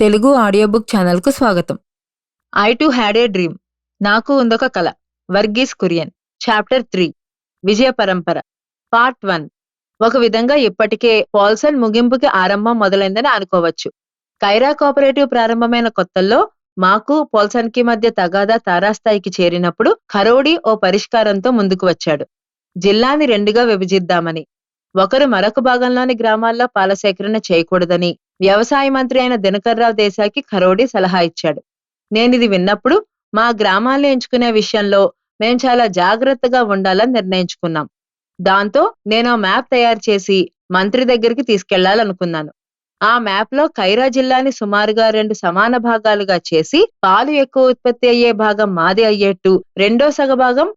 Telugu audio book ఛానల్కు స్వాగతం. I to had a dream. నాకు ఉందొక కళ వర్గీస్ కురియన్. Chapter three. విజయ పరంపర. Part one. ఒక విధంగా ఇప్పటికే పాల్సన్ ముగింపుకి ఆరంభం మొదలైందని అనుకోవచ్చు. కైరా కోఆపరేటివ్ ప్రారంభమైన కొత్తల్లో మాకు పాల్సన్కి మధ్య తగాదా తారాస్థాయికి చేరినప్పుడు ఖరోడి ఓ పరిష్కారంతో ముందుకు వచ్చాడు. జిల్లాని రెండుగా విభజిద్దామని. ఒకరు మరొక భాగంలోని గ్రామాల్లో పాల సేకరణ చేయకూడదని వ్యవసాయ మంత్రి అయిన దినకర్రావు దేశాయికి ఖరోడి సలహా ఇచ్చాడు. నేను ఇది విన్నప్పుడు మా గ్రామాల్లో ఎంచుకునే విషయంలో మేం చాలా జాగ్రత్తగా ఉండాలని నిర్ణయించుకున్నాం. దాంతో నేను మ్యాప్ తయారు చేసి మంత్రి దగ్గరికి తీసుకెళ్ళాలనుకున్నాను. ఆ మ్యాప్లో కైరా జిల్లాని సుమారుగా రెండు సమాన భాగాలుగా చేసి పాలు ఎక్కువ ఉత్పత్తి అయ్యే భాగం మాది అయ్యేట్టు రెండో సగ భాగం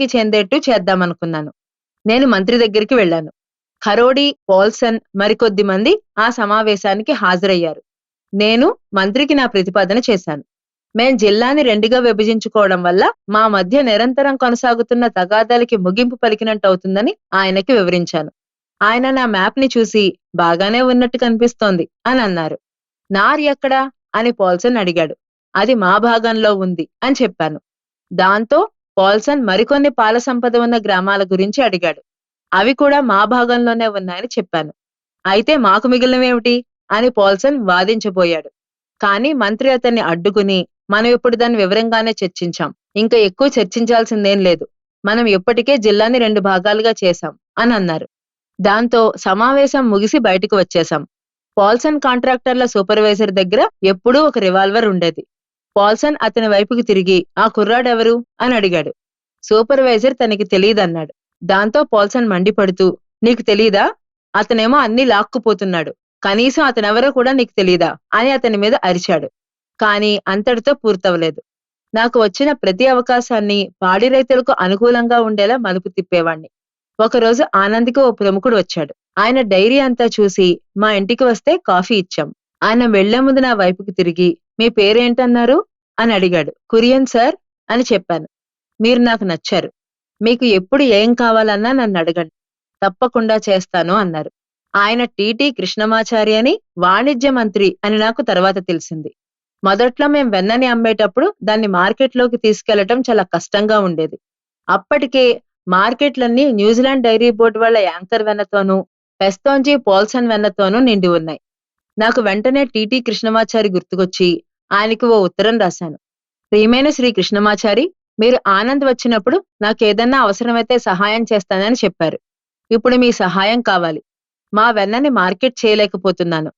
కి చెందేట్టు చేద్దామనుకున్నాను. నేను మంత్రి దగ్గరికి వెళ్ళాను. హరోడి పాల్సన్ మరికొద్ది మంది ఆ సమావేశానికి హాజరయ్యారు. నేను మంత్రికి నా ప్రతిపాదన చేశాను. మేం జిల్లాని రెండుగా విభజించుకోవడం వల్ల మా మధ్య నిరంతరం కొనసాగుతున్న తగాదాలకి ముగింపు పలికినట్టు అవుతుందని ఆయనకి వివరించాను. ఆయన నా మ్యాప్ని చూసి బాగానే ఉన్నట్టు కనిపిస్తోంది అని అన్నారు. నార్ ఎక్కడా? అని పాల్సన్ అడిగాడు. అది మా భాగంలో ఉంది అని చెప్పాను. దాంతో పాల్సన్ మరికొన్ని పాల సంపద ఉన్న గ్రామాల గురించి అడిగాడు. అవి కూడా మా భాగంలోనే ఉన్నాయని చెప్పాను. అయితే మాకు మిగిలినవేమిటి అని పాల్సన్ వాదించబోయాడు. కానీ మంత్రి అతన్ని అడ్డుకుని మనం ఇప్పుడు దాన్ని వివరంగానే చర్చించాం. ఇంకా ఎక్కువ చర్చించాల్సిందేం లేదు. మనం ఇప్పటికే జిల్లాని రెండు భాగాలుగా చేశాం అని అన్నారు. దాంతో సమావేశం ముగిసి బయటకు వచ్చేశాం. పాల్సన్ కాంట్రాక్టర్ల సూపర్వైజర్ దగ్గర ఎప్పుడూ ఒక రివాల్వర్ ఉండేది. పాల్సన్ అతని వైపుకి తిరిగి ఆ కుర్రాడెవరు? అని అడిగాడు. సూపర్వైజర్ తనకి తెలియదన్నాడు దాంతో పాల్సన్ మండిపడుతూ నీకు తెలీదా? అతనేమో అన్ని లాక్కుపోతున్నాడు. కనీసం అతనెవరో కూడా నీకు తెలీదా? అని అతని మీద అరిచాడు. కానీ అంతటితో పూర్తవలేదు నాకు వచ్చిన ప్రతి అవకాశాన్ని పాడి రైతులకు అనుకూలంగా ఉండేలా మలుపు తిప్పేవాణ్ణి. ఒకరోజు ఆనంద్కి ఓ ప్రముఖుడు వచ్చాడు. ఆయన డైరీ అంతా చూసి మా ఇంటికి వస్తే కాఫీ ఇచ్చాం. ఆయన వెళ్ళే ముందు నా వైపుకి తిరిగి మీ పేరేంటన్నారు? అని అడిగాడు. కురియన్ సార్ అని చెప్పాను. మీరు నాకు నచ్చారు. మీకు ఎప్పుడు ఏం కావాలన్నా నన్ను అడగండి. తప్పకుండా చేస్తాను అన్నారు. ఆయన టీటీ కృష్ణమాచారి అని వాణిజ్య మంత్రి అని నాకు తర్వాత తెలిసింది. మొదట్లో మేం వెన్నని అమ్మేటప్పుడు దాన్ని మార్కెట్లోకి తీసుకెళ్ళటం చాలా కష్టంగా ఉండేది. అప్పటికే మార్కెట్లన్నీ న్యూజిలాండ్ డైరీ బోర్డు వాళ్ళ యాంకర్ వెన్నతోనూ పెస్తోంజీ పోల్సన్ వెన్నతోనూ నిండి ఉన్నాయి. నాకు వెంటనే టీటీ కృష్ణమాచారి గుర్తుకొచ్చి ఆయనకి ఓ ఉత్తరం రాశాను. ప్రియమైన శ్రీ కృష్ణమాచారి మీరు ఆనంద్ వచ్చినప్పుడు నాకు ఏదన్నా అవసరమైతే సహాయం చేస్తానని చెప్పారు. ఇప్పుడు మీ సహాయం కావాలి. మా వెన్నని మార్కెట్ చేయలేకపోతున్నాను.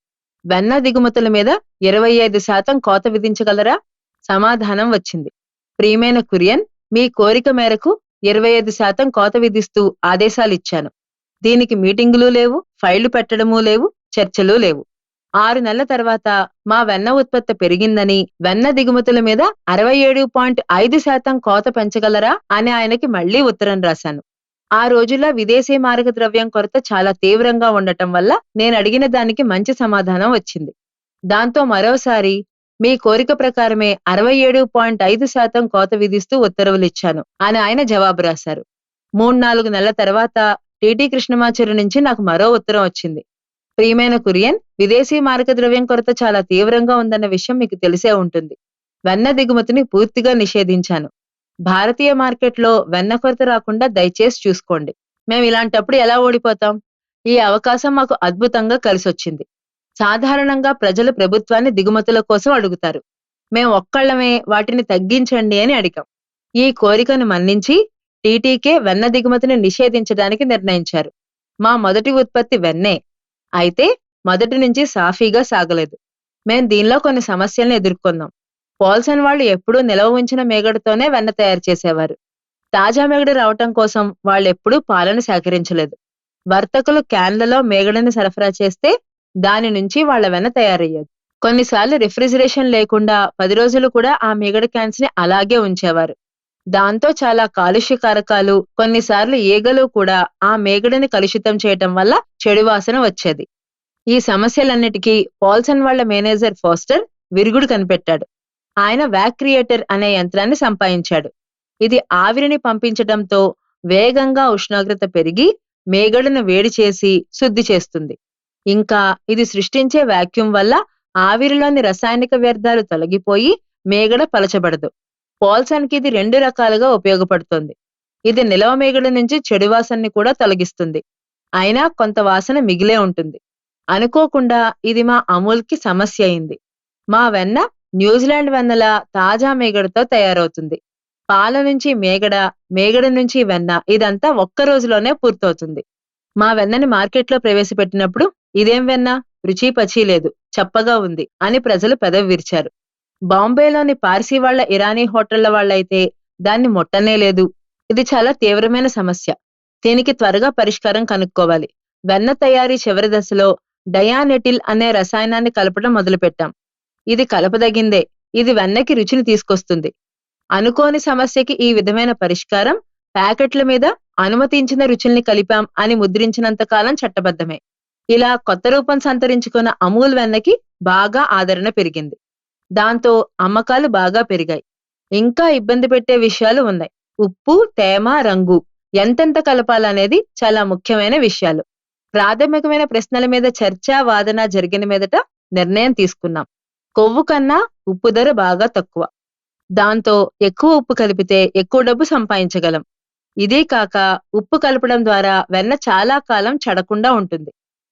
వెన్న దిగుమతుల మీద ఇరవై ఐదు శాతం కోత విధించగలరా? సమాధానం వచ్చింది. ప్రియమైన కురియన్ మీ కోరిక మేరకు ఇరవై ఐదు శాతం కోత విధిస్తూ ఆదేశాలిచ్చాను. దీనికి మీటింగులు లేవు ఫైళ్ళు పెట్టడమూ లేవు చర్చలు లేవు. ఆరు నెలల తర్వాత మా వెన్న ఉత్పత్తి పెరిగిందని వెన్న దిగుమతుల మీద అరవై ఏడు పాయింట్ ఐదు శాతం కోత పెంచగలరా అని ఆయనకి మళ్ళీ ఉత్తరం రాశాను. ఆ రోజుల్లో విదేశీ మారక ద్రవ్యం కొరత చాలా తీవ్రంగా ఉండటం వల్ల నేను అడిగిన దానికి మంచి సమాధానం వచ్చింది. దాంతో మరోసారి మీ కోరిక ప్రకారమే అరవై ఏడు పాయింట్ ఐదు శాతం కోత విధిస్తూ ఉత్తర్వులిచ్చాను అని ఆయన జవాబు రాశారు. మూడు నాలుగు నెలల తర్వాత టిటి కృష్ణమాచారి నుంచి నాకు మరో ఉత్తరం వచ్చింది. ప్రియమైన కురియన్ విదేశీ మారక ద్రవ్యం కొరత చాలా తీవ్రంగా ఉందన్న విషయం మీకు తెలిసే ఉంటుంది. వెన్న దిగుమతిని పూర్తిగా నిషేధించాను. భారతీయ మార్కెట్లో వెన్న కొరత రాకుండా దయచేసి చూసుకోండి. మేము ఇలాంటప్పుడు ఎలా ఓడిపోతాం? ఈ అవకాశం మాకు అద్భుతంగా కలిసొచ్చింది. సాధారణంగా ప్రజలు ప్రభుత్వాన్ని దిగుమతుల కోసం అడుగుతారు. మేము ఒక్కళ్ళమే వాటిని తగ్గించండి అని అడిగాం. ఈ కోరికను మన్నించి టీటీకే వెన్న దిగుమతిని నిషేధించడానికి నిర్ణయించారు. మా మొదటి ఉత్పత్తి వెన్నే. అయితే మొదటి నుంచి సాఫీగా సాగలేదు. మేం దీనిలో కొన్ని సమస్యలను ఎదుర్కొన్నాం. పోల్సన్ వాళ్ళు ఎప్పుడూ నిలవ ఉంచిన మేగడతోనే వెన్న తయారు చేసేవారు. తాజా మేగడ రావటం కోసం వాళ్ళు ఎప్పుడూ పాలను సేకరించలేదు. వర్తకులు క్యాన్లలో మేగడని సరఫరా చేస్తే దాని నుంచి వాళ్ళ వెన్న తయారయ్యేది. కొన్నిసార్లు రిఫ్రిజిరేషన్ లేకుండా పది రోజులు కూడా ఆ మేగడ క్యాన్స్ని అలాగే ఉంచేవారు. దాంతో చాలా కాలుష్య కారకాలు కొన్నిసార్లు ఈగలు కూడా ఆ మేగడని కలుషితం చేయటం వల్ల చెడు వాసన వచ్చేది. ఈ సమస్యలన్నిటికీ పాల్సన్ వాళ్ళ మేనేజర్ ఫోస్టర్ విరుగుడు కనిపెట్టాడు. ఆయన వ్యాక్ క్రియేటర్ అనే యంత్రాన్ని సంపాదించాడు. ఇది ఆవిరిని పంపించడంతో వేగంగా ఉష్ణోగ్రత పెరిగి మేగడను వేడి చేసి శుద్ధి చేస్తుంది. ఇంకా ఇది సృష్టించే వాక్యూమ్ వల్ల ఆవిరిలోని రసాయనిక వ్యర్థాలు తొలగిపోయి మేగడ పలచబడదు. పోల్సన్ ఇది రెండు రకాలుగా ఉపయోగపడుతుంది. ఇది నిలవ మేగడ నుంచి చెడు వాసనని కూడా తొలగిస్తుంది. అయినా కొంత వాసన మిగిలే ఉంటుంది. అనుకోకుండా ఇది మా అమూల్కి సమస్య అయింది. మా వెన్న న్యూజిలాండ్ వెన్నల తాజా మేగడతో తయారవుతుంది. పాల నుంచి మేగడ మేగడ నుంచి వెన్న ఇదంతా ఒక్క రోజులోనే పూర్తవుతుంది. మా వెన్నని మార్కెట్లో ప్రవేశపెట్టినప్పుడు ఇదేం వెన్న? రుచి పచి లేదు చప్పగా ఉంది అని ప్రజలు పెదవి విరిచారు. బాంబేలోని పార్సీ వాళ్ళ ఇరానీ హోటళ్ళ వాళ్ళైతే దాన్ని ముట్టనే లేదు. ఇది చాలా తీవ్రమైన సమస్య. దీనికి త్వరగా పరిష్కారం కనుక్కోవాలి. వెన్న తయారీ చివరి దశలో డయానెటిల్ అనే రసాయనాన్ని కలపడం మొదలుపెట్టాం. ఇది కలపదగిందే. ఇది వెన్నకి రుచిని తీసుకొస్తుంది. అనుకోని సమస్యకి ఈ విధమైన పరిష్కారం ప్యాకెట్ల మీద అనుమతించిన రుచుల్ని కలిపాం అని ముద్రించినంత కాలం చట్టబద్ధమే. ఇలా కొత్త రూపం సంతరించుకున్న అమూల్ వెన్నకి బాగా ఆదరణ పెరిగింది. దాంతో అమ్మకాలు బాగా పెరిగాయి. ఇంకా ఇబ్బంది పెట్టే విషయాలు ఉన్నాయి. ఉప్పు తేమ రంగు ఎంతెంత కలపాలనేది చాలా ముఖ్యమైన విషయాలు. ప్రాథమికమైన ప్రశ్నల మీద చర్చ వాదన జరిగిన మీదట నిర్ణయం తీసుకున్నాం. కొవ్వు కన్నా ఉప్పు ధర బాగా తక్కువ. దాంతో ఎక్కువ ఉప్పు కలిపితే ఎక్కువ డబ్బు సంపాదించగలం. ఇదే కాక ఉప్పు కలపడం ద్వారా వెన్న చాలా కాలం చెడకుండా ఉంటుంది.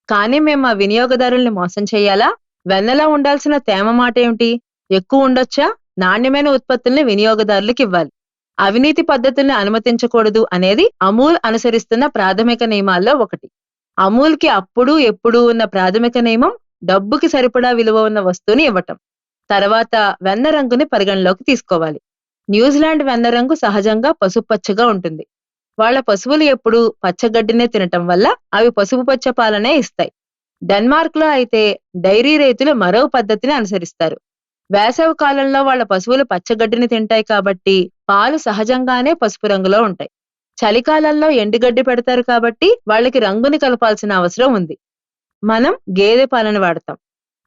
కానీ మేము ఆ వినియోగదారుల్ని మోసం చేయాలా? వెన్నలో ఉండాల్సిన తేమ మాట ఏమిటి? ఎక్కువ ఉండొచ్చా? నాణ్యమైన ఉత్పత్తుల్ని వినియోగదారులకు ఇవ్వాలి. అవినీతి పద్ధతుల్ని అనుమతించకూడదు అనేది అమూల్ అనుసరిస్తున్న ప్రాథమిక నియమాల్లో ఒకటి. అమూల్కి అప్పుడు ఎప్పుడు ఉన్న ప్రాథమిక నియమం డబ్బుకి సరిపడా విలువ ఉన్న వస్తువుని ఇవ్వటం. తర్వాత వెన్న రంగుని పరిగణలోకి తీసుకోవాలి. న్యూజిలాండ్ వెన్న రంగు సహజంగా పసుపచ్చగా ఉంటుంది. వాళ్ళ పశువులు ఎప్పుడు పచ్చగడ్డినే తినటం వల్ల అవి పసుపు పచ్చ పాలనే ఇస్తాయి. డెన్మార్క్లో అయితే డైరీ రైతులు మరో పద్ధతిని అనుసరిస్తారు. వేసవి కాలంలో వాళ్ళ పశువులు పచ్చగడ్డిని తింటాయి కాబట్టి పాలు సహజంగానే పసుపు రంగులో ఉంటాయి. చలికాలంలో ఎండుగడ్డి పెడతారు కాబట్టి వాళ్ళకి రంగుని కలపాల్సిన అవసరం ఉంది. మనం గేదె పాలను వాడతాం.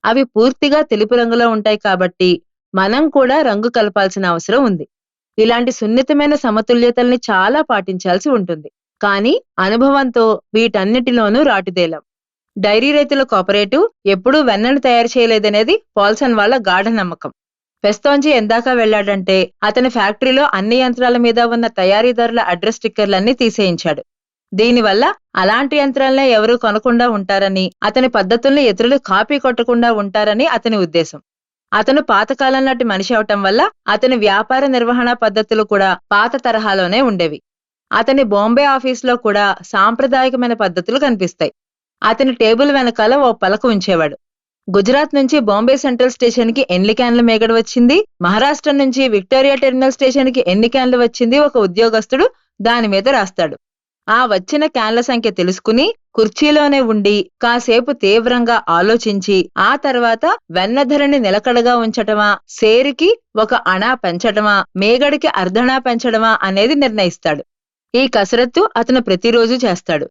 అవి పూర్తిగా తెలుపు రంగులో ఉంటాయి కాబట్టి మనం కూడా రంగు కలపాల్సిన అవసరం ఉంది. ఇలాంటి సున్నితమైన సమతుల్యతల్ని చాలా పాటించాల్సి ఉంటుంది. కానీ అనుభవంతో వీటన్నిటిలోనూ రాటుదేలం డైరీ రైతుల కోఆపరేటివ్ ఎప్పుడూ వెన్నను తయారు చేయలేదనేది పాల్సన్ వాళ్ళ గాఢ నమ్మకం. పెస్తోంజీ ఎందాక వెళ్ళాడంటే అతని ఫ్యాక్టరీలో అన్ని యంత్రాల మీద ఉన్న తయారీదారుల అడ్రస్ స్టిక్కర్లన్నీ తీసేయించాడు. దీనివల్ల అలాంటి యంత్రాలనే ఎవరూ కొనకుండా ఉంటారని అతని పద్ధతుల్ని ఇతరులు కాపీ కొట్టకుండా ఉంటారని అతని ఉద్దేశం. అతను పాతకాలం నాటి మనిషి అవటం వల్ల అతని వ్యాపార నిర్వహణ పద్ధతులు కూడా పాత తరహాలోనే ఉండేవి. అతని బాంబే ఆఫీసులో కూడా సాంప్రదాయకమైన పద్ధతులు కనిపిస్తాయి. అతని టేబుల్ వెనకాల ఓ పలక ఉంచేవాడు. గుజరాత్ నుంచి బాంబే సెంట్రల్ స్టేషన్కి ఎన్ని క్యాన్ల మేగడ వచ్చింది? మహారాష్ట్ర నుంచి విక్టోరియా టెర్మినల్ స్టేషన్కి ఎన్ని క్యాన్లు వచ్చింది? ఒక ఉద్యోగస్తుడు దాని మీద రాస్తాడు. ఆ వచ్చిన క్యాన్ల సంఖ్య తెలుసుకుని కుర్చీలోనే ఉండి కాసేపు తీవ్రంగా ఆలోచించి ఆ తర్వాత వెన్నధరని నిలకడగా ఉంచటమా సేరుకి ఒక అణా పెంచటమా మేగడికి అర్ధణా పెంచడమా అనేది నిర్ణయిస్తాడు. ఈ కసరత్తు అతను ప్రతిరోజు చేస్తాడు.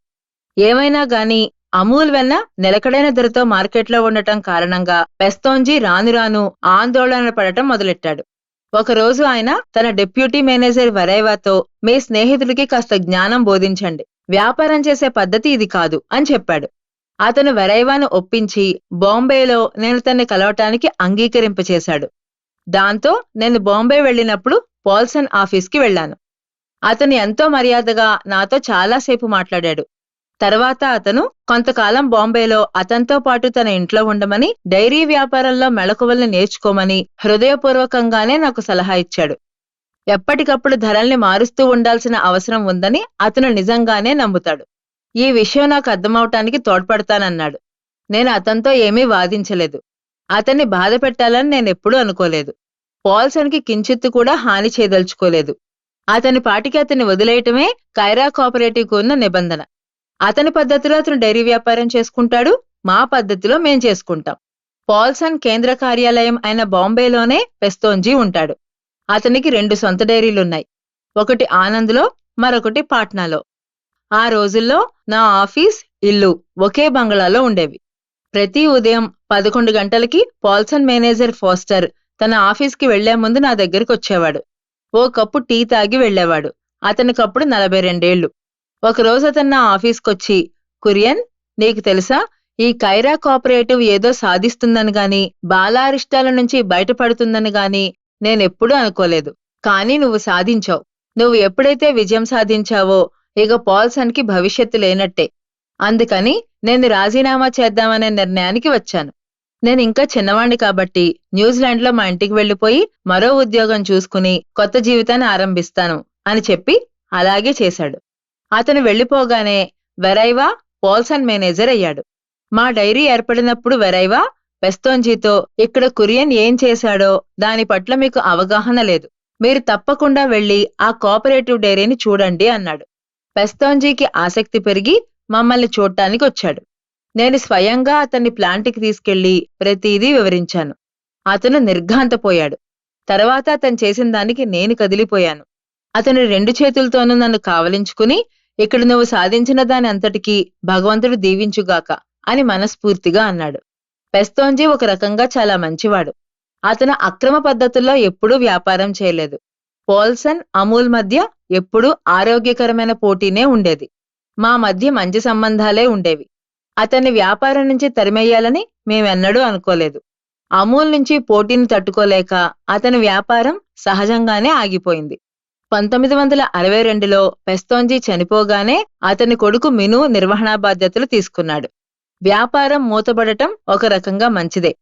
ఏమైనా గాని అమూల్ వెన్న నిలకడైన ధరతో మార్కెట్లో ఉండటం కారణంగా పెస్తోంజీ రాను రాను ఆందోళన పడటం మొదలెట్టాడు. ఒకరోజు ఆయన తన డిప్యూటీ మేనేజర్ వరైవాతో మీ స్నేహితుడికి కాస్త జ్ఞానం బోధించండి. వ్యాపారం చేసే పద్ధతి ఇది కాదు అని చెప్పాడు. అతను వరైవాను ఒప్పించి బాంబేలో నేను తన్ని కలవటానికి అంగీకరింపచేశాడు దాంతో నేను బాంబే వెళ్ళినప్పుడు పాల్సన్ ఆఫీస్కి వెళ్ళాను. అతను ఎంతో మర్యాదగా నాతో చాలాసేపు మాట్లాడాడు. తర్వాత అతను కొంతకాలం బాంబేలో అతనితో పాటు తన ఇంట్లో ఉండమని డైరీ వ్యాపారంలో మెళకువల్ని నేర్చుకోమని హృదయపూర్వకంగానే నాకు సలహా ఇచ్చాడు. ఎప్పటికప్పుడు ధరల్ని మారుస్తూ ఉండాల్సిన అవసరం ఉందని అతను నిజంగానే నమ్ముతాడు. ఈ విషయం నాకు అర్థమవటానికి తోడ్పడతానన్నాడు. నేను అతనితో ఏమీ వాదించలేదు. అతన్ని బాధ పెట్టాలని నేనెప్పుడూ అనుకోలేదు. పాల్సన్కి కించిత్తు కూడా హాని చేయదలుచుకోలేదు. అతని పాటికి అతన్ని వదిలేయటమే కైరా కోఆపరేటివ్కు ఉన్న నిబంధన. అతని పద్ధతిలో అతను డైరీ వ్యాపారం చేసుకుంటాడు మా పద్ధతిలో మేం చేసుకుంటాం. పాల్సన్ కేంద్ర కార్యాలయం అయిన బాంబేలోనే పెస్తోంజీ ఉంటాడు. అతనికి రెండు సొంత డైరీలున్నాయి. ఒకటి ఆనంద్లో మరొకటి పాట్నాలో. ఆ రోజుల్లో నా ఆఫీస్ ఇల్లు ఒకే బంగళాలో ఉండేవి. ప్రతి ఉదయం పదకొండు గంటలకి పాల్సన్ మేనేజర్ ఫోస్టర్ తన ఆఫీస్కి వెళ్ళే ముందు నా దగ్గరికి వచ్చేవాడు. ఓ కప్పు టీ తాగి వెళ్ళేవాడు అతనికప్పుడు నలభై రెండేళ్ళు ఒకరోజు అతను నా ఆఫీస్కొచ్చి కురియన్ నీకు తెలుసా? ఈ కైరా కోఆపరేటివ్ ఏదో సాధిస్తుందని గాని బాలారిష్టాల నుంచి బయటపడుతుందని గాని నేనెప్పుడూ అనుకోలేదు. కానీ నువ్వు సాధించావు. నువ్వు ఎప్పుడైతే విజయం సాధించావో ఇక పాల్సన్కి భవిష్యత్తు లేనట్టే. అందుకని నేను రాజీనామా చేద్దామనే నిర్ణయానికి వచ్చాను. నేను ఇంకా చిన్నవాణ్ణి కాబట్టి న్యూజిలాండ్లో మా ఇంటికి వెళ్ళిపోయి మరో ఉద్యోగం చూసుకుని కొత్త జీవితాన్ని ఆరంభిస్తాను అని చెప్పి అలాగే చేశాడు. అతను వెళ్ళిపోగానే వెరైవా పాల్సన్ మేనేజర్ అయ్యాడు. మా డైరీ ఏర్పడినప్పుడు వెరైవా పెస్తోంజీతో ఇక్కడ కురియన్ ఏం చేశాడో దాని పట్ల మీకు అవగాహన లేదు. మీరు తప్పకుండా వెళ్ళి ఆ కోఆపరేటివ్ డైరీని చూడండి అన్నాడు. పెస్తోంజీకి ఆసక్తి పెరిగి మమ్మల్ని చూడటానికి వచ్చాడు. నేను స్వయంగా అతన్ని ప్లాంట్కి తీసుకెళ్ళి ప్రతిదీ వివరించాను. అతను నిర్ఘాంతపోయాడు. తర్వాత అతను చేసిన దానికి నేను కదిలిపోయాను. అతను రెండు చేతులతోనూ నన్ను కావలించుకుని ఇక్కడ నువ్వు సాధించిన దాని అంతటికీ భగవంతుడు దీవించుగాక అని మనస్ఫూర్తిగా అన్నాడు. పెస్తోంజీ ఒక రకంగా చాలా మంచివాడు. అతను అక్రమ పద్ధతుల్లో ఎప్పుడూ వ్యాపారం చేయలేదు. పోల్సన్ అమూల్ మధ్య ఎప్పుడూ ఆరోగ్యకరమైన పోటీనే ఉండేది. మా మధ్య మంచి సంబంధాలే ఉండేవి. అతన్ని వ్యాపారం నుంచి తరిమేయాలని మేమెన్నడూ అనుకోలేదు. అమూల్ నుంచి పోటీని తట్టుకోలేక అతని వ్యాపారం సహజంగానే ఆగిపోయింది. పంతొమ్మిది వందల అరవై రెండులో పెస్తోంజీ చనిపోగానే అతని కొడుకు మిను నిర్వహణా బాధ్యతలు తీసుకున్నాడు. వ్యాపారం మూతబడటం ఒక రకంగా మంచిదే.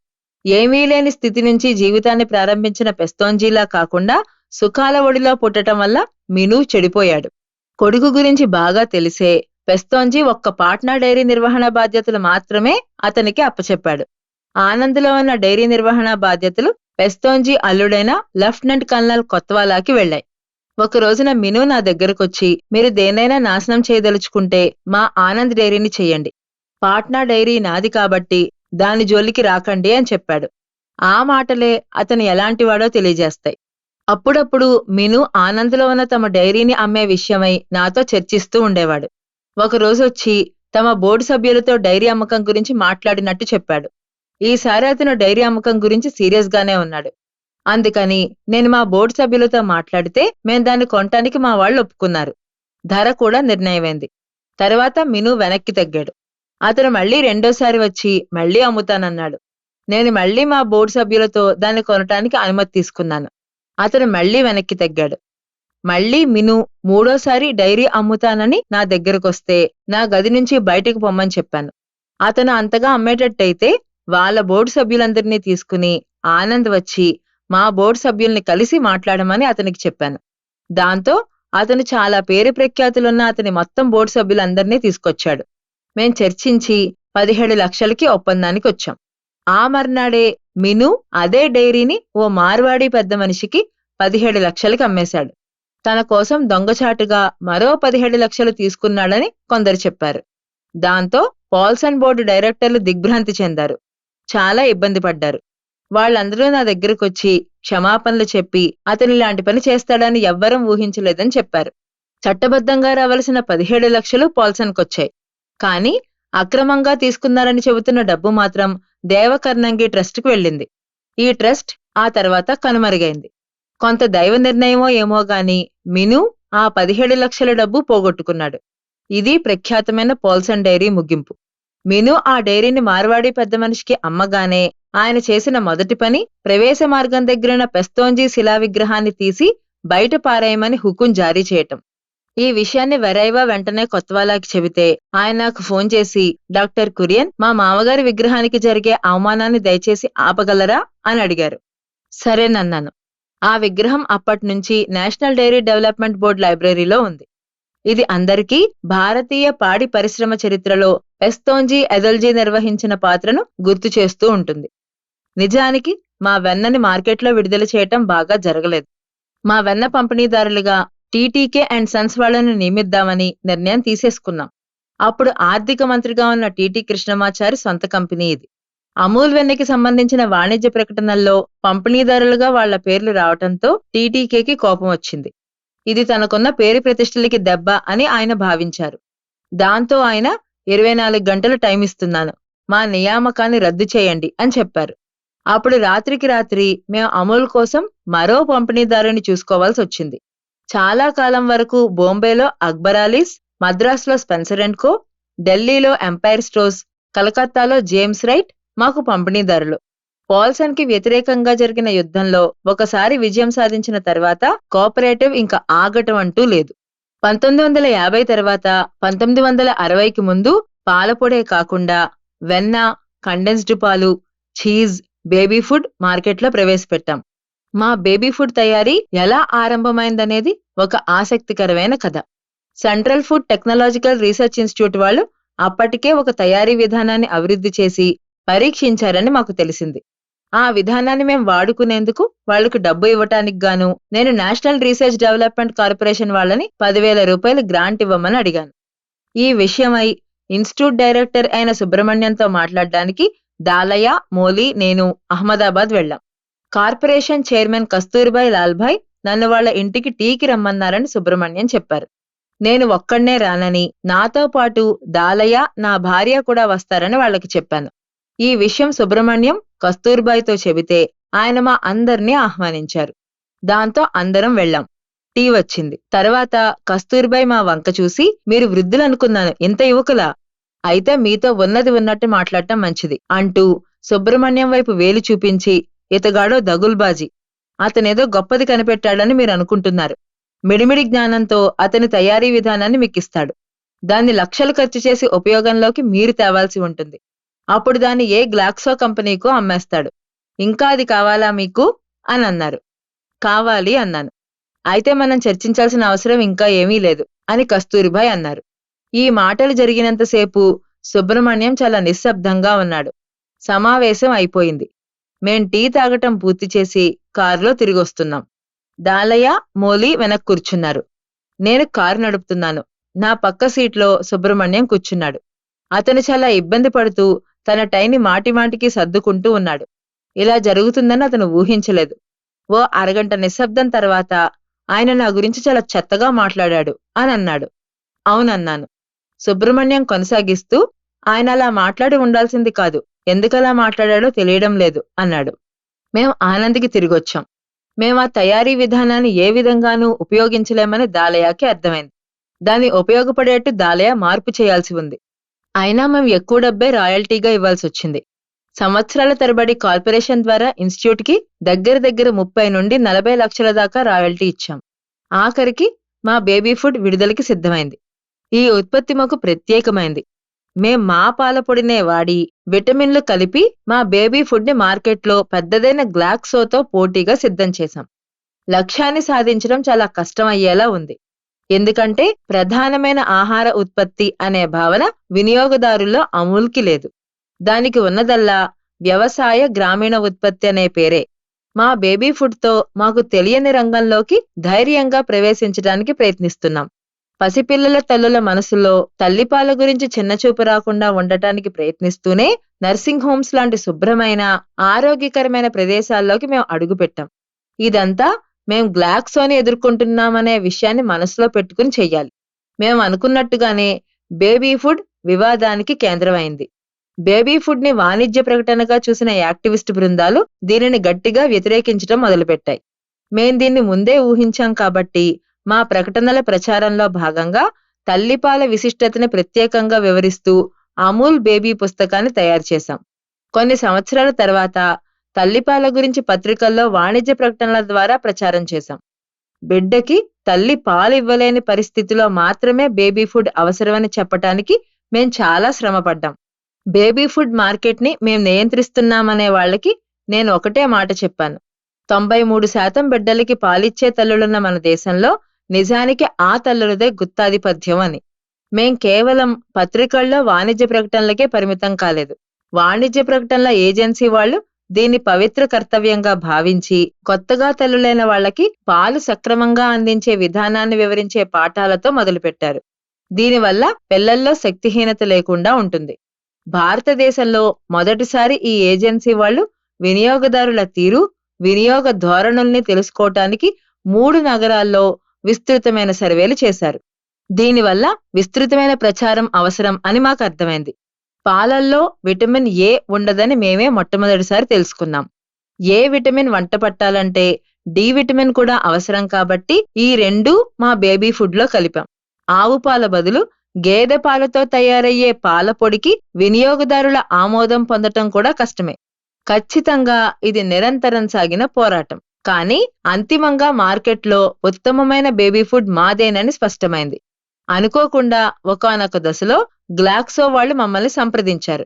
ఏమీ లేని స్థితి నుంచి జీవితాన్ని ప్రారంభించిన పెస్తోంజీలా కాకుండా సుఖాల ఒడిలో పుట్టటం వల్ల మిను చెడిపోయాడు. కొడుకు గురించి బాగా తెలిసే పెస్తోంజీ ఒక్క పాట్నా డైరీ నిర్వహణ బాధ్యతలు మాత్రమే అతనికి అప్పచెప్పాడు. ఆనంద్లో ఉన్న డైరీ నిర్వహణ బాధ్యతలు పెస్తోంజీ అల్లుడైన లెఫ్టినెంట్ కల్నల్ కొత్వాలాకి వెళ్ళాయి ఒక రోజున మిను నా దగ్గరకొచ్చి మీరు దేనైనా నాశనం చేయదలుచుకుంటే మా ఆనంద్ డైరీని చెయ్యండి పాట్నా డైరీ నాది కాబట్టి దాని జోలికి రాకండి అని చెప్పాడు. ఆ మాటలే అతను ఎలాంటివాడో తెలియజేస్తాయి. అప్పుడప్పుడు మిను ఆనంద్లో ఉన్న తమ డైరీని అమ్మే విషయమై నాతో చర్చిస్తూ ఉండేవాడు. ఒకరోజు వచ్చి తమ బోర్డు సభ్యులతో డైరీ అమ్మకం గురించి మాట్లాడినట్టు చెప్పాడు. ఈసారి అతను డైరీ అమ్మకం గురించి సీరియస్ గానే ఉన్నాడు. అందుకని నేను మా బోర్డు సభ్యులతో మాట్లాడితే మేం దాన్ని కొనటానికి మా వాళ్ళు ఒప్పుకున్నారు. ధర కూడా నిర్ణయమైంది. తర్వాత మిను వెనక్కి తగ్గాడు. అతను మళ్ళీ రెండోసారి వచ్చి మళ్ళీ అమ్ముతానన్నాడు. నేను మళ్ళీ మా బోర్డు సభ్యులతో దాన్ని కొనటానికి అనుమతి తీసుకున్నాను. అతను మళ్ళీ వెనక్కి తగ్గాడు. మళ్ళీ మిను మూడోసారి డైరీ అమ్ముతానని నా దగ్గరకొస్తే నా గది నుంచి బయటకు పొమ్మని చెప్పాను. అతను అంతగా అమ్మేటట్టయితే వాళ్ళ బోర్డు సభ్యులందరినీ తీసుకుని ఆనంద్ వచ్చి మా బోర్డు సభ్యుల్ని కలిసి మాట్లాడమని అతనికి చెప్పాను. దాంతో అతను చాలా పేరు ప్రఖ్యాతులున్న అతని మొత్తం బోర్డు సభ్యులందరినీ తీసుకొచ్చాడు. మేం చర్చించి పదిహేడు లక్షలకి ఒప్పందానికి వచ్చాం. ఆ మర్నాడే మిను అదే డైరీని ఓ మార్వాడి పెద్ద మనిషికి పదిహేడు లక్షలకి అమ్మేశాడు. తన కోసం దొంగచాటుగా మరో పదిహేడు లక్షలు తీసుకున్నాడని కొందరు చెప్పారు. దాంతో పాల్సన్ బోర్డు డైరెక్టర్లు దిగ్భ్రాంతి చెందారు. చాలా ఇబ్బంది పడ్డారు. వాళ్ళందరూ నా దగ్గరకొచ్చి క్షమాపణలు చెప్పి అతను ఇలాంటి పని చేస్తాడని ఎవ్వరం ఊహించలేదని చెప్పారు. చట్టబద్ధంగా రావలసిన పదిహేడు లక్షలు పాల్సన్కొచ్చాయి. కానీ అక్రమంగా తీసుకున్నారని చెబుతున్న డబ్బు మాత్రం దేవకర్ణంగి ట్రస్ట్కి వెళ్ళింది. ఈ ట్రస్ట్ ఆ తర్వాత కనుమరుగైంది. కొంత దైవ నిర్ణయమో ఏమో గాని మిను ఆ పదిహేడు లక్షల డబ్బు పోగొట్టుకున్నాడు. ఇది ప్రఖ్యాతమైన పోల్సన్ డైరీ ముగింపు. మిను ఆ డైరీని మార్వాడి పెద్ద మనిషికి అమ్మగానే ఆయన చేసిన మొదటి పని ప్రవేశ మార్గం దగ్గరున్న పెస్తోంజీ శిలా విగ్రహాన్ని తీసి బయట పారేయమని హుకుం జారీ చేయటం. ఈ విషయాన్ని వెరైవా వెంటనే కొత్తవాలాకి చెబితే ఆయన నాకు ఫోన్ చేసి డాక్టర్ కురియన్ మా మామగారి విగ్రహానికి జరిగే అవమానాన్ని దయచేసి ఆపగలరా? అని అడిగారు. సరేనన్నాను ఆ విగ్రహం అప్పట్నుంచి నేషనల్ డైరీ డెవలప్మెంట్ బోర్డ్ లైబ్రరీలో ఉంది. ఇది అందరికీ భారతీయ పాడి పరిశ్రమ చరిత్రలో పెస్తోంజీ ఎదల్జీ నిర్వహించిన పాత్రను గుర్తు చేస్తూ ఉంటుంది. నిజానికి మా వెన్నని మార్కెట్లో విడుదల చేయటం బాగా జరగలేదు. మా వెన్న పంపిణీదారులుగా టీటీకే అండ్ సన్స్ వాళ్ళను నియమిద్దామని నిర్ణయం తీసేసుకున్నాం. అప్పుడు ఆర్థిక మంత్రిగా ఉన్న టీటీ కృష్ణమాచారి సొంత కంపెనీ ఇది. అమూల్ వెన్నకి సంబంధించిన వాణిజ్య ప్రకటనల్లో పంపిణీదారులుగా వాళ్ళ పేర్లు రావటంతో టీటీకేకి కోపం వచ్చింది. ఇది తనకున్న పేరు ప్రతిష్టలకి దెబ్బ అని ఆయన భావించారు. దాంతో ఆయన ఇరవై నాలుగు గంటలు టైం ఇస్తున్నాను. మా నియామకాన్ని రద్దు చేయండి అని చెప్పారు. అప్పుడు రాత్రికి రాత్రి మేము అమూల్ కోసం మరో పంపిణీదారుని చూసుకోవాల్సి వచ్చింది. చాలా కాలం వరకు బొంబేలో అక్బరాలీస్ మద్రాసులో స్పెన్సర్ అండ్ కో ఢిల్లీలో ఎంపైర్ స్టోర్స్ కలకత్తాలో జేమ్స్ రైట్ మాకు పంపిణీదారులు. పాల్సన్కి వ్యతిరేకంగా జరిగిన యుద్ధంలో ఒకసారి విజయం సాధించిన తర్వాత కోఆపరేటివ్ ఇంకా ఆగటం అంటూ లేదు. పంతొమ్మిది వందల యాభై తర్వాత పంతొమ్మిది వందల అరవైకి ముందు పాలపొడే కాకుండా వెన్న కండెన్స్డ్ పాలు చీజ్ బేబీ ఫుడ్ మార్కెట్లో ప్రవేశపెట్టాం. మా బేబీ ఫుడ్ తయారీ ఎలా ఆరంభమైందనేది ఒక ఆసక్తికరమైన కథ. Central food technological research institute వాళ్ళు అప్పటికే ఒక తయారీ విధానాన్ని అభివృద్ధి చేసి పరీక్షించారని మాకు తెలిసింది. ఆ విధానాన్ని మేము వాడుకునేందుకు వాళ్ళకు డబ్బు ఇవ్వటానికి గాను నేను నేషనల్ రీసెర్చ్ డెవలప్మెంట్ కార్పొరేషన్ వాళ్ళని పదివేల రూపాయలు గ్రాంట్ ఇవ్వమని అడిగాను. ఈ విషయమై ఇన్స్టిట్యూట్ డైరెక్టర్ అయిన సుబ్రహ్మణ్యంతో మాట్లాడడానికి దాలయ్య మోలీ నేను అహ్మదాబాద్ వెళ్ళాం. కార్పొరేషన్ చైర్మన్ కస్తూర్బాయ్ లాల్భాయ్ నన్ను వాళ్ళ ఇంటికి టీకి రమ్మన్నారని సుబ్రహ్మణ్యం చెప్పారు. నేను ఒక్కడనే రానని నాతో పాటు దాలయ్య నా భార్య కూడా వస్తారని వాళ్ళకి చెప్పాను. ఈ విషయం సుబ్రహ్మణ్యం కస్తూర్బాయ్తో చెబితే ఆయన మా అందరినీ ఆహ్వానించారు. దాంతో అందరం వెళ్ళాం. టీ వచ్చింది. తర్వాత కస్తూర్బాయ్ మా వంక చూసి మీరు వృద్ధులనుకున్నాను. ఇంత యువకులా? అయితే మీతో ఉన్నది ఉన్నట్టు మాట్లాడటం మంచిది అంటూ సుబ్రహ్మణ్యం వైపు వేలు చూపించి ఇతగాడో దగుల్బాజీ. అతనేదో గొప్పది కనిపెట్టాడని మీరు అనుకుంటున్నారు. మిడిమిడి జ్ఞానంతో అతని తయారీ విధానాన్ని మీకిస్తాడు. దాన్ని లక్షలు ఖర్చు చేసి ఉపయోగంలోకి మీరు తేవాల్సి ఉంటుంది. అప్పుడు దాన్ని ఏ గ్లాక్సో కంపెనీకో అమ్మేస్తాడు. ఇంకా అది కావాలా మీకు? అని అన్నారు కావాలి అన్నాను. అయితే మనం చర్చించాల్సిన అవసరం ఇంకా ఏమీ లేదు అని కస్తూరిబాయ్ అన్నారు. ఈ మాటలు జరిగినంతసేపు సుబ్రహ్మణ్యం చాలా నిశ్శబ్దంగా ఉన్నాడు. సమావేశం అయిపోయింది. మేం టీ తాగటం పూర్తి చేసి కారులో తిరిగొస్తున్నాం దాలయ్య మోలీ వెనక్కు కూర్చున్నారు. నేను కారు నడుపుతున్నాను. నా పక్క సీట్లో సుబ్రహ్మణ్యం కూర్చున్నాడు. అతను చాలా ఇబ్బంది పడుతూ తన టైని మాటిమాటికి సర్దుకుంటూ ఉన్నాడు. ఇలా జరుగుతుందని అతను ఊహించలేదు. ఓ అరగంట నిశ్శబ్దం తర్వాత ఆయన నా గురించి చాలా చెత్తగా మాట్లాడాడు అని అన్నాడు. అవునన్నాను. సుబ్రహ్మణ్యం కొనసాగిస్తూ ఆయన అలా మాట్లాడి ఉండాల్సింది కాదు. ఎందుకలా మాట్లాడాడో తెలియడం లేదు అన్నాడు. మేం ఆనంద్కి తిరిగొచ్చాం. మేము ఆ తయారీ విధానాన్ని ఏ విధంగానూ ఉపయోగించలేమని దాలయాకి అర్థమైంది. దాన్ని ఉపయోగపడేట్టు దాలయ మార్పు చేయాల్సి ఉంది. అయినా మేము ఎక్కువ డబ్బే రాయల్టీగా ఇవ్వాల్సి వచ్చింది సంవత్సరాల తరబడి కార్పొరేషన్ ద్వారా ఇన్స్టిట్యూట్కి దగ్గర దగ్గర ముప్పై నుండి నలభై లక్షల దాకా రాయల్టీ ఇచ్చాం. ఆఖరికి మా బేబీ ఫుడ్ విడుదలకి సిద్ధమైంది. ఈ ఉత్పత్తి మాకు ప్రత్యేకమైంది. మేం మా పాల పొడినే వాడి విటమిన్లు కలిపి మా బేబీ ఫుడ్ని మార్కెట్లో పెద్దదైన గ్లాక్సోతో పోటీగా సిద్ధం చేశాం. లక్ష్యాన్ని సాధించడం చాలా కష్టమయ్యేలా ఉంది. ఎందుకంటే ప్రధానమైన ఆహార ఉత్పత్తి అనే భావన వినియోగదారుల్లో అమూల్కి లేదు. దానికి ఉన్నదల్లా వ్యవసాయ గ్రామీణ ఉత్పత్తి అనే పేరే. మా బేబీ ఫుడ్తో మాకు తెలియని రంగంలోకి ధైర్యంగా ప్రవేశించడానికి ప్రయత్నిస్తున్నాం. పసిపిల్లల తల్లుల మనసులో తల్లిపాల గురించి చిన్నచూపు రాకుండా ఉండటానికి ప్రయత్నిస్తూనే నర్సింగ్ హోమ్స్ లాంటి శుభ్రమైన ఆరోగ్యకరమైన ప్రదేశాల్లోకి మేము అడుగుపెట్టాం. ఇదంతా మేము గ్లాక్సోని ఎదుర్కొంటున్నామనే విషయాన్ని మనసులో పెట్టుకుని చెయ్యాలి. మేము అనుకున్నట్టుగానే బేబీ ఫుడ్ వివాదానికి కేంద్రమైంది. బేబీ ఫుడ్ని వాణిజ్య ప్రకటనగా చూసిన యాక్టివిస్ట్ బృందాలు దీనిని గట్టిగా వ్యతిరేకించడం మొదలుపెట్టాయి. మేం దీన్ని ముందే ఊహించాం కాబట్టి మా ప్రకటనల ప్రచారంలో భాగంగా తల్లిపాల విశిష్టతని ప్రత్యేకంగా వివరిస్తూ అమూల్ బేబీ పుస్తకాన్ని తయారు చేశాం. కొన్ని సంవత్సరాల తర్వాత తల్లిపాల గురించి పత్రికల్లో వాణిజ్య ప్రకటనల ద్వారా ప్రచారం చేశాం. బిడ్డకి తల్లి పాలు ఇవ్వలేని పరిస్థితిలో మాత్రమే బేబీ ఫుడ్ అవసరమని చెప్పటానికి మేం చాలా శ్రమపడ్డాం. బేబీ ఫుడ్ మార్కెట్ని మేం నియంత్రిస్తున్నామనే వాళ్ళకి నేను ఒకటే మాట చెప్పాను. తొంభై మూడు శాతం బిడ్డలకి పాలిచ్చే తల్లులున్న మన దేశంలో నిజానికి ఆ తల్లులదే గుత్తాధిపత్యం అని. మేం కేవలం పత్రికల్లో వాణిజ్య ప్రకటనలకే పరిమితం కాలేదు. వాణిజ్య ప్రకటనల ఏజెన్సీ వాళ్ళు దీన్ని పవిత్ర కర్తవ్యంగా భావించి కొత్తగా తల్లులైన వాళ్ళకి పాలు సక్రమంగా అందించే విధానాన్ని వివరించే పాఠాలతో మొదలుపెట్టారు. దీనివల్ల పిల్లల్లో శక్తిహీనత లేకుండా ఉంటుంది. భారతదేశంలో మొదటిసారి ఈ ఏజెన్సీ వాళ్ళు వినియోగదారుల తీరు వినియోగ ధోరణుల్ని తెలుసుకోవటానికి మూడు నగరాల్లో విస్తృతమైన సర్వేలు చేశారు. దీనివల్ల విస్తృతమైన ప్రచారం అవసరం అని మాకు అర్థమైంది. పాలల్లో విటమిన్ ఏ ఉండదని మేమే మొట్టమొదటిసారి తెలుసుకున్నాం. ఏ విటమిన్ వంట పట్టాలంటే డి విటమిన్ కూడా అవసరం కాబట్టి ఈ రెండు మా బేబీ ఫుడ్లో కలిపాం. ఆవు పాల బదులు గేదె పాలతో తయారయ్యే పాల పొడికి వినియోగదారుల ఆమోదం పొందటం కూడా కష్టమే. ఖచ్చితంగా ఇది నిరంతరం సాగిన పోరాటం. కానీ అంతిమంగా మార్కెట్లో ఉత్తమమైన బేబీ ఫుడ్ మాదేనని స్పష్టమైంది. అనుకోకుండా ఒకనొక దశలో గ్లాక్సో వాళ్ళు మమ్మల్ని సంప్రదించారు.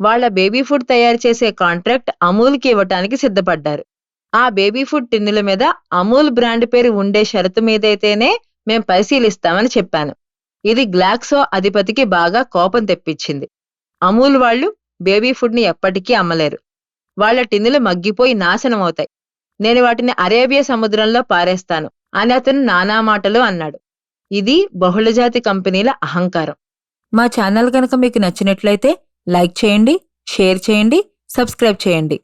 వాళ్ళ బేబీ ఫుడ్ తయారు చేసే కాంట్రాక్ట్ అమూల్కి ఇవ్వటానికి సిద్ధపడ్డారు. ఆ బేబీ ఫుడ్ టిన్నుల మీద అమూల్ బ్రాండ్ పేరు ఉండే షరతు మీదైతేనే మేం పరిశీలిస్తామని చెప్పాను. ఇది గ్లాక్సో అధిపతికి బాగా కోపం తెప్పించింది. అమూల్ వాళ్ళు బేబీ ఫుడ్ని ఎప్పటికీ అమ్మలేరు. వాళ్ళ టిన్నులు మగ్గిపోయి నాశనం అవుతాయి నేను వాటిని అరేబియా సముద్రంలో పారేస్తాను. అని అతను నానా మాటలు అన్నాడు. ఇది బహుళజాతి కంపెనీల అహంకారం. మా ఛానల్ కనుక మీకు నచ్చినట్లయితే లైక్ చేయండి షేర్ చేయండి సబ్స్క్రైబ్ చేయండి.